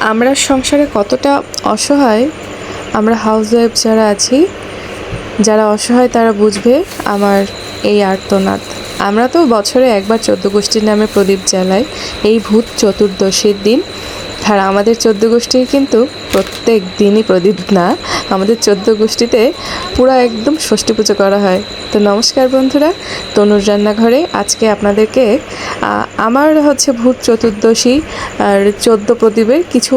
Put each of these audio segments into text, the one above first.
আমরা সংসারে কতটা অসহায়, আমরা হাউস ওয়াইফ যারা আছি, যারা অসহায় তারা বুঝবে আমার এই আর্তনাদ। আমরা তো বছরে একবার চোদ্দ গোষ্ঠীর নামে প্রদীপ জ্বালাই, এই ভূত চতুর্দশীর দিন। আর আমাদের চোদ্দ গোষ্ঠীর কিন্তু প্রত্যেক দিনই প্রদীপ না, আমাদের চোদ্দ গোষ্ঠীতে পুরো একদম ষষ্ঠী পুজো করা হয়। তো নমস্কার বন্ধুরা, তনুর রান্নাঘরে আজকে আপনাদেরকে আমার হচ্ছে ভূত চতুর্দশী আর চোদ্দ প্রদীপের কিছু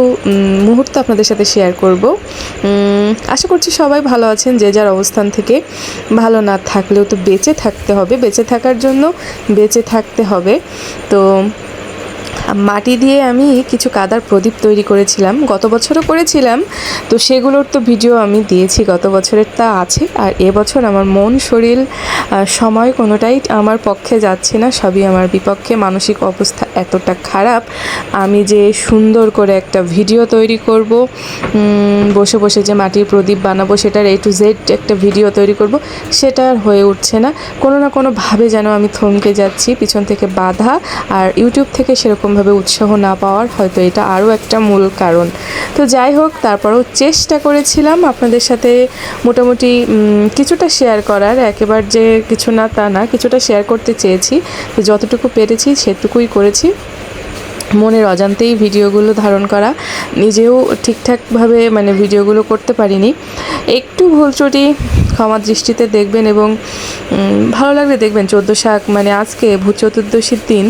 মুহূর্ত আপনাদের সাথে শেয়ার করব। আশা করছি সবাই ভালো আছেন, যে যার অবস্থান থেকে ভালো না থাকলেও তো বেঁচে থাকতে হবে। বেঁচে থাকার জন্য বেঁচে থাকতে হবে। তো মাটি দিয়ে আমি কিছু কাদার প্রদীপ তৈরি করেছিলাম। গত বছরও করেছিলাম। তো সেগুলোর তো ভিডিও আমি দিয়েছি। গত বছরের তা আছে। আর এবছর আমার মন, শরীর সময় কোনোটাই আমার পক্ষে যাচ্ছে না। সবই আমার বিপক্ষে। মানসিক অবস্থা এতটা খারাপ। আমি যে সুন্দর করে একটা ভিডিও তৈরি করব বসে বসে যে মাটির প্রদীপ বানাবো, সেটার এ টু জেড একটা ভিডিও তৈরি করব, সেটা আর হয়ে উঠছে না। কোনো না কোনোভাবে যেন আমি থমকে যাচ্ছি। পিছন থেকে বাধা। আর ইউটিউব থেকে সেরকমভাবে উৎসাহ না পাওয়ার হয়তো এটা আরও একটা মূল কারণ। তো যাই হোক, তারপরেও চেষ্টা করেছিলাম আপনাদের সাথে মোটামুটি কিছুটা শেয়ার করার। একেবারে যে কিছু না তা না, কিছুটা শেয়ার করতে চেয়েছি। তো যতটুকু পেরেছি সেটুকুই করেছি। মনের অজান্তেই ভিডিওগুলো ধারণ করা। নিজেও ঠিকঠাকভাবে মানে ভিডিওগুলো করতে পারিনি। একটু ভুল ত্রুটি, ক্ষমা দৃষ্টিতে দেখবেন এবং ভালো লাগলে দেখবেন চোদ্দ শাক মানে আজকে ভূত চতুর্দশীর দিন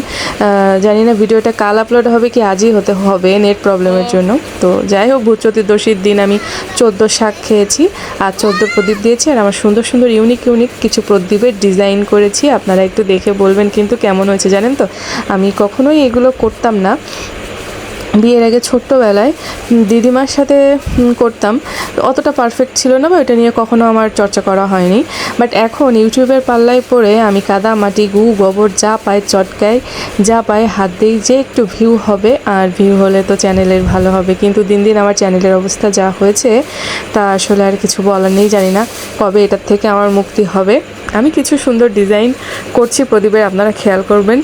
জানি না ভিডিওটা কাল আপলোড হবে কি আজই হতে, হবে নেট প্রবলেমের জন্য। তো যাই হোক, ভূত চতুর্দশীর দিন আমি চোদ্দ শাক খেয়েছি, আর চোদ্দ প্রদীপ দিয়েছি, আর আমার সুন্দর সুন্দর ইউনিক ইউনিক কিছু প্রদীপের ডিজাইন করেছি। আপনারা একটু দেখে বলবেন কিন্তু কেমন হয়েছে জানেন তো? আমি কখনোই এগুলো করতাম না। বিয়ের আগে ছোট্টবেলায় দিদিমার সাথে করতাম। অতটা পারফেক্ট ছিল না বা এটা নিয়ে কখনো আমার চর্চা করা হয়নি। বাট এখন ইউটিউবের পাল্লায় পড়ে আমি কাদা, মাটি, গু, গোবর যা পায় চটকায় যা পায় হাত দিই, যে একটু ভিউ হবে, আর ভিউ হলে তো চ্যানেলের ভালো হবে। কিন্তু দিন দিন আমার চ্যানেলের অবস্থা যা হয়েছে, তা আসলে আর কিছু বলার নেই, জানি না কবে এটার থেকে আমার মুক্তি হবে। আমি কিছু সুন্দর ডিজাইন করছি, প্রদীপের, আপনারা খেয়াল করবেন।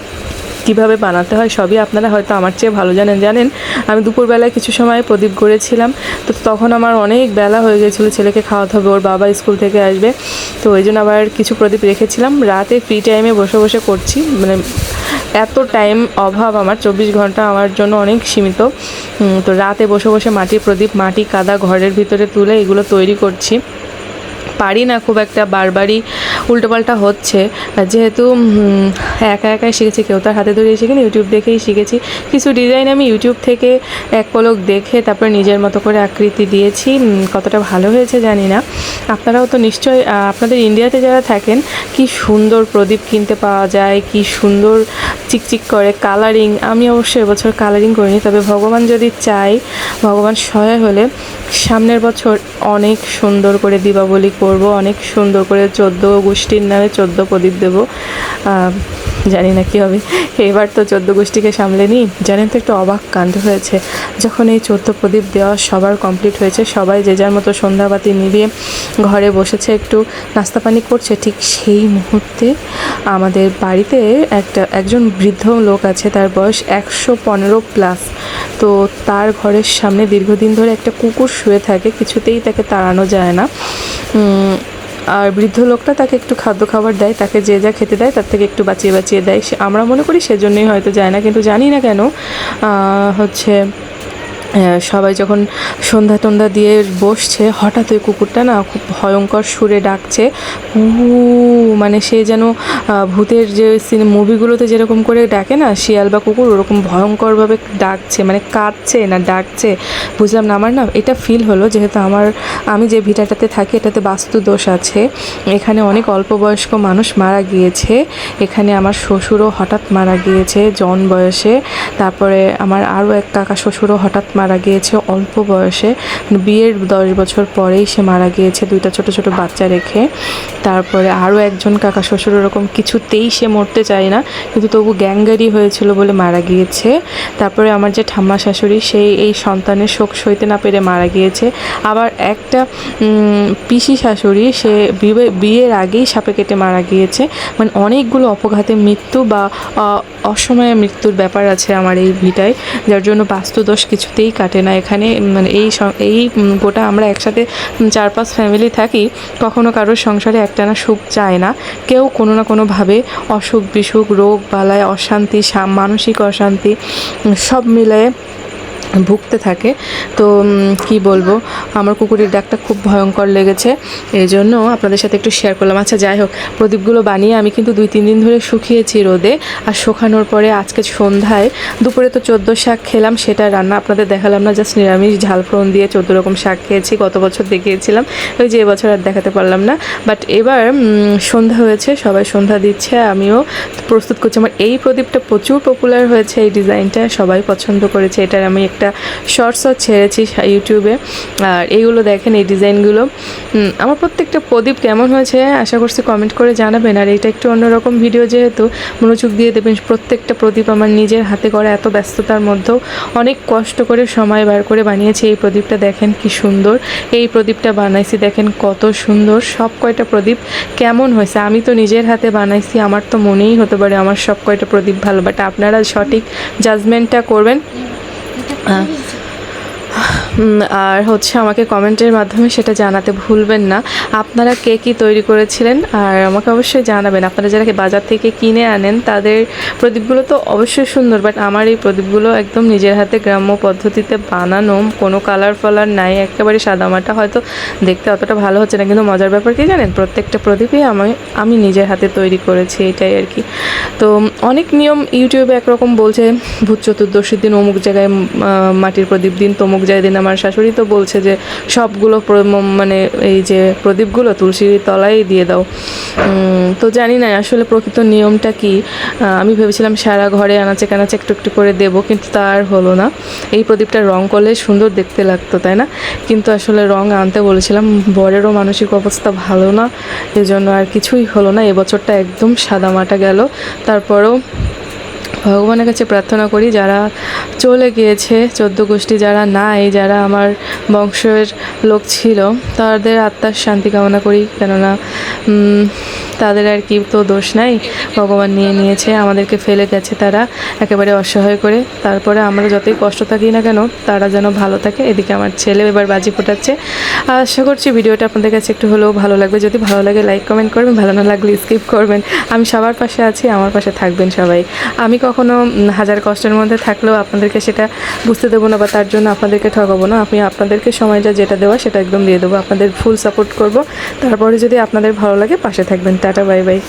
কীভাবে বানাতে হয় সবই আপনারা হয়তো আমার চেয়ে ভালো জানেন জানেন। আমি দুপুরবেলায় কিছু সময় প্রদীপ গড়েছিলাম, তো তখন আমার অনেক বেলা হয়ে গেছিল ছেলেকে খাওয়াতে হবে, ওর বাবা স্কুল থেকে আসবে। তো ওই জন্য আবার কিছু প্রদীপ রেখেছিলাম। রাতে ফ্রি টাইমে বসে বসে করছি মানে এত টাইম অভাব আমার, চব্বিশ ঘণ্টা আমার জন্য অনেক সীমিত। তো রাতে বসে বসে মাটির প্রদীপ, মাটি কাদা ঘরের ভিতরে তুলে এগুলো তৈরি করছি। পারি না খুব একটা বারবারই উল্টোপাল্টা হচ্ছে। যেহেতু একা একাই শিখেছি, কেউ তার হাতে ধরে শিখিনি ইউটিউব দেখেই শিখেছি। কিছু ডিজাইন আমি ইউটিউব থেকে এক পলক দেখে, তারপর নিজের মতো করে আকৃতি দিয়েছি। কতটা ভালো হয়েছে জানি না। আপনারাও তো নিশ্চয়ই আপনাদের ইন্ডিয়াতে যারা থাকেন, কি সুন্দর প্রদীপ কিনতে পাওয়া যায়, কি সুন্দর চিকচিক করে কালারিং আমি অবশ্য এবছর কালারিং করিনি, তবে ভগবান যদি চাই ভগবান সহায় হলে সামনের বছর অনেক সুন্দর করে দীপাবলি করব, অনেক সুন্দর করে চোদ্দ গোষ্ঠীর নামে চোদ্দ প্রদীপ দেবো। জানি না কী হবে। এবার তো চোদ্দ গোষ্ঠীকে সামলে নিই। জানেন তো একটু অবাক কাণ্ড হয়েছে। যখন এই চোদ্দ প্রদীপ দেওয়া সবার কমপ্লিট হয়েছে, সবাই যে যার মতো সন্ধ্যাবাতি নিভিয়ে ঘরে বসেছে, একটু নাস্তা পানি করছে, ঠিক সেই মুহূর্তে আমাদের বাড়িতে একটা, একজন বৃদ্ধ লোক আছে, তার বয়স একশো পনেরো প্লাস তো তার ঘরের সামনে দীর্ঘদিন ধরে একটা কুকুর শুয়ে থাকে, কিছুতেই তাকে তাড়ানো যায় না। আর বৃদ্ধ লোকটা তাকে একটু খাদ্য খাবার দেয়, তাকে যে যা খেতে দেয় তার থেকে একটু বাঁচিয়ে বাঁচিয়ে দেয়। আমরা মনে করি সেজন্যই হয়তো যায় না, কিন্তু জানি না কেন হচ্ছে সবাই যখন সন্ধ্যা টন্ধা দিয়ে বসছে হঠাৎ ওই কুকুরটা না খুব ভয়ঙ্কর সুরে ডাকছে। হু মানে সে যেন ভূতের যে সিনে, মুভিগুলোতে যেরকম করে ডাকে না, শিয়াল বা কুকুর, ওরকম ভয়ঙ্করভাবে ডাকছে মানে কাঁদছে না ডাকছে। বুঝলাম না, আমার না এটা ফিল হলো, যেহেতু আমার, আমি যে ভিটাটাতে থাকি, এটাতে বাস্তু দোষ আছে। এখানে অনেক অল্প বয়স্ক মানুষ মারা গিয়েছে। এখানে আমার শ্বশুরও হঠাৎ মারা গিয়েছে, জন বয়সে। তারপরে আমার আরও এক কাকা শ্বশুরও হঠাৎ মারা গিয়েছে অল্প বয়সে। বিয়ের দশ বছর পরেই সে মারা গিয়েছে দুইটা ছোট ছোট বাচ্চা রেখে। তারপরে আরও একজন কাকা শ্বশুর ওরকম কিছুতেই সে মরতে চায় না, কিন্তু তবু গ্যাঙ্গারি হয়েছিল বলে মারা গিয়েছে। তারপরে আমার যে ঠাম্মা শাশুড়ি, সেই এই সন্তানের শোক সইতে না পেরে মারা গিয়েছে। আবার একটা পিসি শাশুড়ি, সে বিয়ে- বিয়ের আগেই সাপে কেটে মারা গিয়েছে। মানে অনেকগুলো অপঘাতে মৃত্যু বা অসময়ে মৃত্যুর ব্যাপার আছে আমার এই ভিটায়, যার জন্য বাস্তুদোষ কিছুতেই কাটে না। এখানে মানে এই এই গোটা আমরা একসাথে চার পাঁচ ফ্যামিলি থাকি, কখনো কারোর সংসারে একটানা সুখ চায় না। কেউ কোনো না কোনোভাবে অসুখ বিসুখ রোগ বালায় অশান্তি মানসিক অশান্তি, সব মিলায়ে ভুগতে থাকে। তো কি বলব? আমার কুকুরের ডাকটা খুব ভয়ঙ্কর লেগেছে। এই জন্য আপনাদের সাথে একটু শেয়ার করলাম। আচ্ছা যাই হোক, প্রদীপগুলো বানিয়ে আমি কিন্তু দুই, তিন দিন ধরে শুকিয়েছি রোদে। আর শুকানোর পরে আজকে সন্ধ্যায় দুপুরে তো চোদ্দ শাক খেলাম, সেটা রান্না আপনাদের দেখালাম না জাস্ট নিরামিষ ঝাল ফোড়ন দিয়ে চোদ্দ রকম শাক খেয়েছি, গত বছর দেখিয়েছিলাম। ওই যে এবছর আর দেখাতে পারলাম না। বাট এবার সন্ধ্যা হয়েছে, সবাই সন্ধ্যা দিচ্ছে, আমিও প্রস্তুত করছি। আমার এই প্রদীপটা প্রচুর পপুলার হয়েছে এই ডিজাইনটা সবাই পছন্দ করেছে, এটার আমি একটা শর্টসও ছেড়েছি ইউটিউবে আর এইগুলো দেখেন, এই ডিজাইনগুলো। আমার প্রত্যেকটা প্রদীপ কেমন হয়েছে আশা করছি কমেন্ট করে জানাবেন। আর এটা একটু অন্যরকম ভিডিও যেহেতু, মনোযোগ দিয়ে দেবেন, প্রত্যেকটা প্রদীপ আমার নিজের হাতে করা এত ব্যস্ততার মধ্যেও অনেক কষ্ট করে সময় বার করে বানিয়েছি। এই প্রদীপটা দেখেন কি সুন্দর। এই প্রদীপটা বানাইছি, দেখেন কত সুন্দর। সব কয়টা প্রদীপ কেমন হয়েছে? আমি তো নিজের হাতে বানাইছি, আমার তো মনেই হতে পারে আমার সব কয়টা প্রদীপ ভালো। বাট আপনারা সঠিক জাজমেন্টটা করবেন। 嗯。আর হচ্ছে আমাকে কমেন্টের মাধ্যমে সেটা জানাতে ভুলবেন না। আপনারা কে কী তৈরি করেছিলেন? আর আমাকে অবশ্যই জানাবেন। আপনারা যারা বাজার থেকে কিনে আনেন, তাদের প্রদীপগুলো তো অবশ্যই সুন্দর বাট আমার এই প্রদীপগুলো একদম নিজের হাতে গ্রাম্য পদ্ধতিতে বানানো, কোনো কালার ফালার নাই, একেবারে সাদামাটা। হয়তো দেখতে অতটা ভালো হচ্ছে না, কিন্তু মজার ব্যাপার কি জানেন? প্রত্যেকটা প্রদীপই আমি আমি নিজের হাতে তৈরি করেছি, এটাই আর কি। তো অনেক নিয়ম ইউটিউবে একরকম বলছে, ভূত চতুর্দশীর দিন অমুক জায়গায় মাটির প্রদীপ দিন, তমুক জায়গায় দিন আমার শাশুড়ি তো বলছে যে সবগুলো মানে এই যে প্রদীপগুলো তুলসীর তলায় দিয়ে দাও। তো জানি না আসলে প্রকৃত নিয়মটা কি। আমি ভেবেছিলাম সারা ঘরে আনাচে কানাচে একটু একটু করে দেবো, কিন্তু তা আর হলো না। এই প্রদীপটা রং করলে সুন্দর দেখতে লাগতো, তাই না? কিন্তু আসলে রং আনতে বলেছিলাম, বরেরও মানসিক অবস্থা ভালো না, এজন্য আর কিছুই হলো না। এবছরটা একদম সাদা মাটা গেল। তারপরেও ভগবানের কাছে প্রার্থনা করি, যারা চলে গিয়েছে, চোদ্দ গোষ্ঠী যারা নাই, যারা আমার বংশের লোক ছিল, তাদের আত্মার শান্তি কামনা করি। কেননা তাদের আর কি তো দোষ নাই, ভগবান নিয়ে নিয়েছে, আমাদেরকে ফেলে গেছে তারা, একেবারে অসহায় করে। তারপরে আমরা যতই কষ্ট থাকি না কেন, তারা যেন ভালো থাকে। এদিকে আমার ছেলে এবার বাজি ফোটাচ্ছে। আশা করছি ভিডিওটা আপনাদের কাছে একটু হলেও ভালো লাগবে। যদি ভালো লাগে লাইক কমেন্ট করবেন। ভালো না লাগলে স্কিপ করবেন। আমি সবার পাশে আছি, আমার পাশে থাকবেন সবাই। আমি কখনো উম, হাজার কষ্টের মধ্যে থাকলেও আপনাদেরকে সেটা বুঝতে দেবো না বা তার জন্য আপনাদেরকে ঠকাবো না। আমি আপনাদেরকে সময়টা যেটা দেওয়া সেটা একদম দিয়ে দেবো। আপনাদের ফুল সাপোর্ট করব। তারপরে যদি আপনাদের ভালো লাগে পাশে থাকবেন। Tata bye bye